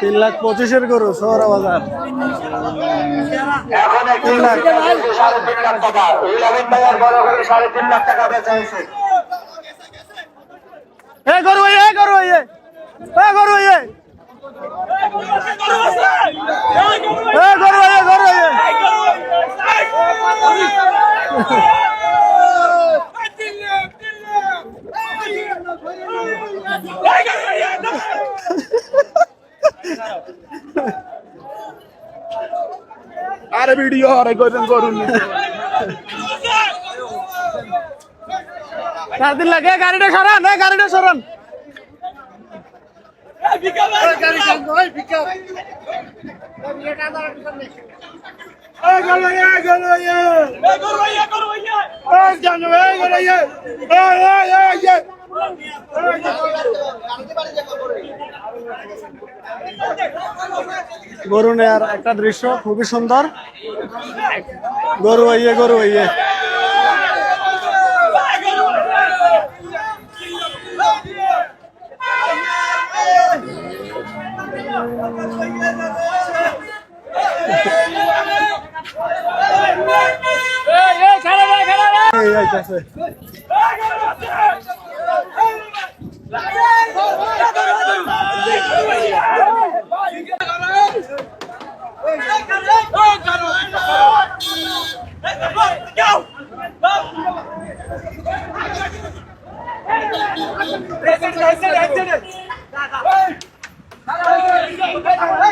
তিন লাখ পঁচিশের গরু সোহরা বাজার তিন লাখ। সাড়ে লাখ টাকা তিন লাখ টাকা গরু গরু গরু গরু গরু আরে ভিডিও আরে কইছেন করুন চার দিন লাগে গাড়িটা সরান এ গাড়িটা সরান। গরু নেয়ার একটা দৃশ্য খুবই সুন্দর গরু হইয়ে গরু হইয়ে এই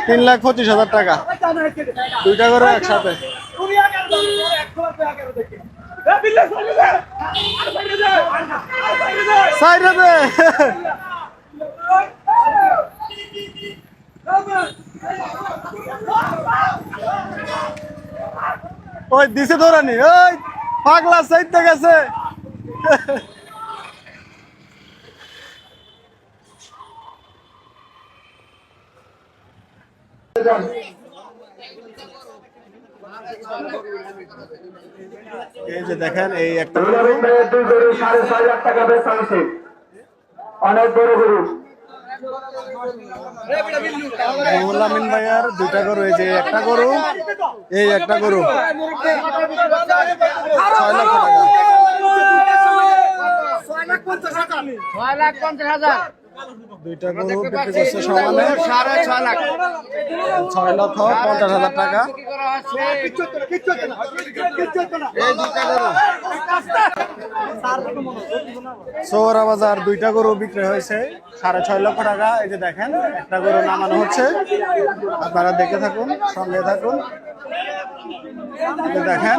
তিন লাখ পঁচিশ হাজার টাকা। দুইটা করে একসাথে। ওই দিছে ধরানি। ওই। পাগলা সাইড গেছে। এই যে দেখেন, এই একটা অনেক বড় গরু মোলামিন ভাইয়ার দুইটা গরু, এই যে একটা গরু, এই একটা গরু। ছয় লক্ষ টাকা। দুইটা গরু বিক্রি করছে সমানে ছয় লক্ষ পঞ্চাশ হাজার টাকা। সৌরা বাজার দুইটা গরু বিক্রি হয়েছে সাড়ে ছয় লক্ষ টাকা। এই যে দেখেন একটা গরু নামানো হচ্ছে। আপনারা দেখে থাকুন সঙ্গে থাকুন। দেখেন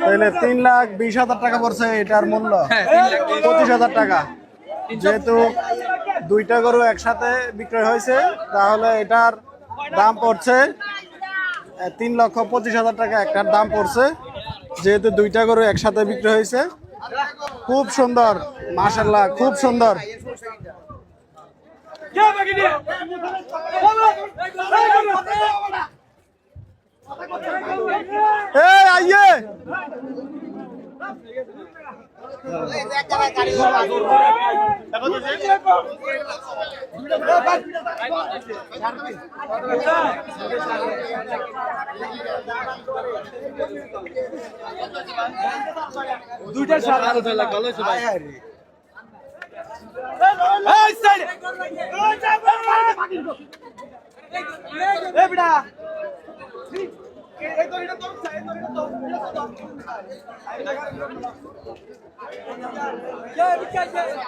তাহলে তিন লাখ বিশ হাজার টাকা পড়ছে এটার মূল্য। পঁচিশ হাজার টাকা। যেহেতু দুইটা গরু একসাথে বিক্রয় হয়েছে তাহলে এটার দাম পড়ছে তিন লক্ষ পঁচিশ হাজার টাকা একটার দাম পড়ছে। যেহেতু দুইটা গরু একসাথে বিক্রি হয়েছে খুব সুন্দর মাশাল্লাহ খুব সুন্দর। দুইটা সাত আলোচনা ভালো হয়েছে ভাই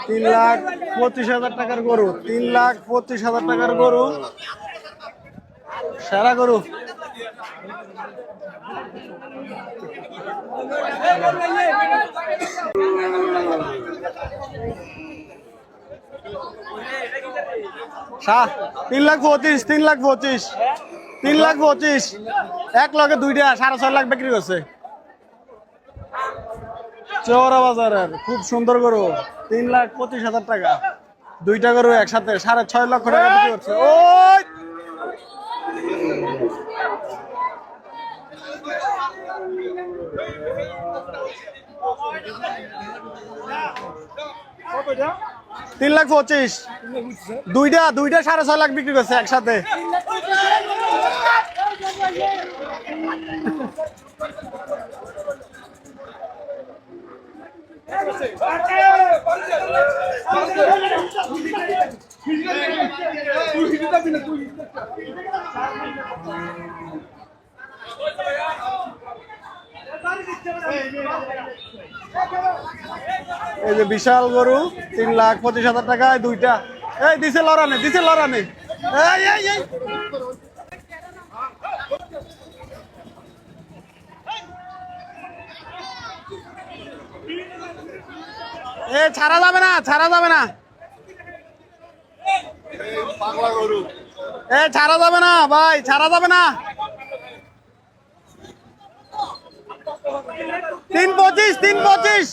তিন লাখ পঁচিশ হাজার টাকার গরু, তিন লাখ পঁচিশ হাজার টাকার গরু, সেরা গরু। তিন লাখ পঁচিশ, তিন লাখ পঁচিশ। তিন লাখ পঁচিশ। এক লগে দুইটা, সাড়ে ছয় লাখ বিক্রি করছে। চৌরা বাজারের খুব সুন্দর গরু, তিন লাখ পঁচিশ হাজার টাকা। দুইটা গরু একসাথে সাড়ে ছয় লক্ষ টাকা বিক্রি করছে। ওই! তিন লাখ পঁচিশ। দুইটা দুইটা সাড়ে ছয় লাখ বিক্রি করছে একসাথে। এই যে বিশাল গরু, তিন লাখ পঁচিশ হাজার টাকায় দুইটা। এই, দিছে লড়ানে দিছে লড়ানে। এই এই এই। এ, ছাড়া যাবে না, ছাড়া যাবে না। এ, ছাড়া যাবে না, ভাই, ছাড়া যাবে না। তিন পঁচিশ তিন পঁচিশ।